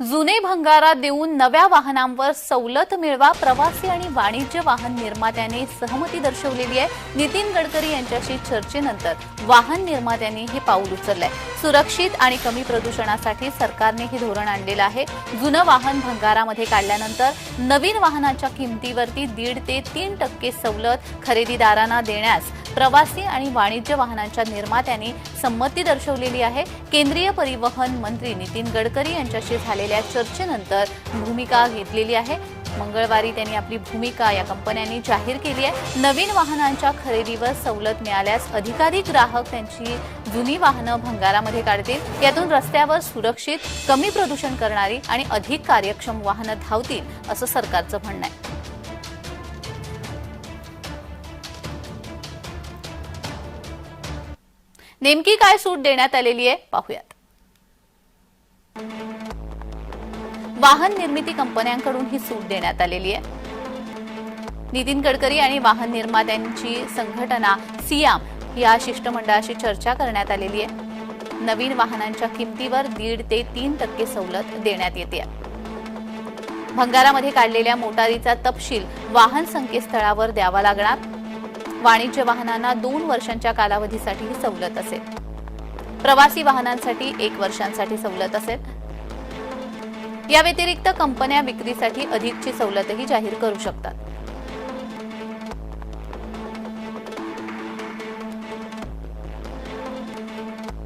जुने भंगारा देऊन नव्या वाहनांवर सवलत मिळवा प्रवासी आणि वाणिज्य वाहन निर्मात्याने सहमती दर्शवलेली आहे. नितीन गडकरी यांच्याशी चर्चेनंतर वाहन निर्मात्यांनी हे पाऊल उचललंय. सुरक्षित आणि कमी प्रदूषणासाठी सरकारने हे धोरण आणलेलं आहे. जुनं वाहन भंगारामध्ये काढल्यानंतर नवीन वाहनाच्या किमतीवरती दीड ते तीन टक्के सवलत खरेदीदारांना देण्यास प्रवासी आणि वाणिज्य वाहनांच्या निर्मात्यांनी संमती दर्शवलेली आहे. केंद्रीय परिवहन मंत्री नितीन गडकरी यांच्याशी झालेल्या चर्चेनंतर भूमिका घेतलेली आहे. मंगळवारी त्यांनी आपली भूमिका या कंपन्यांनी जाहीर केली आहे. नवीन वाहनांच्या खरेदीवर सवलत मिळाल्यास अधिकाधिक ग्राहक त्यांची जुनी वाहनं भंगारामध्ये काढतील. यातून रस्त्यावर सुरक्षित कमी प्रदूषण करणारी आणि अधिक कार्यक्षम वाहनं धावतील असं सरकारचं म्हणणं आहे. नेमकी काय सूट देण्यात आलेली आहे? पाहूयात. वाहन निर्मिती कंपन्यांकडून ही सूट देण्यात आलेली आहे. नितीन गडकरी आणि वाहन निर्मात्यांची संघटना सियाम या शिष्टमंडळाशी चर्चा करण्यात आलेली आहे. नवीन वाहनांच्या किमतीवर दीड ते तीन टक्के सवलत देण्यात येते. भंगारामध्ये काढलेल्या मोटारीचा तपशील वाहन संकेतस्थळावर द्यावा लागणार. वाणिज्य वाहनांना दोन वर्षांच्या कालावधीसाठी ही सवलत असेल. प्रवासी वाहनांसाठी एक वर्षांसाठी सवलत असेल. या व्यतिरिक्त कंपन्या विक्रीसाठी अधिकची सवलतही जाहीर करू शकतात.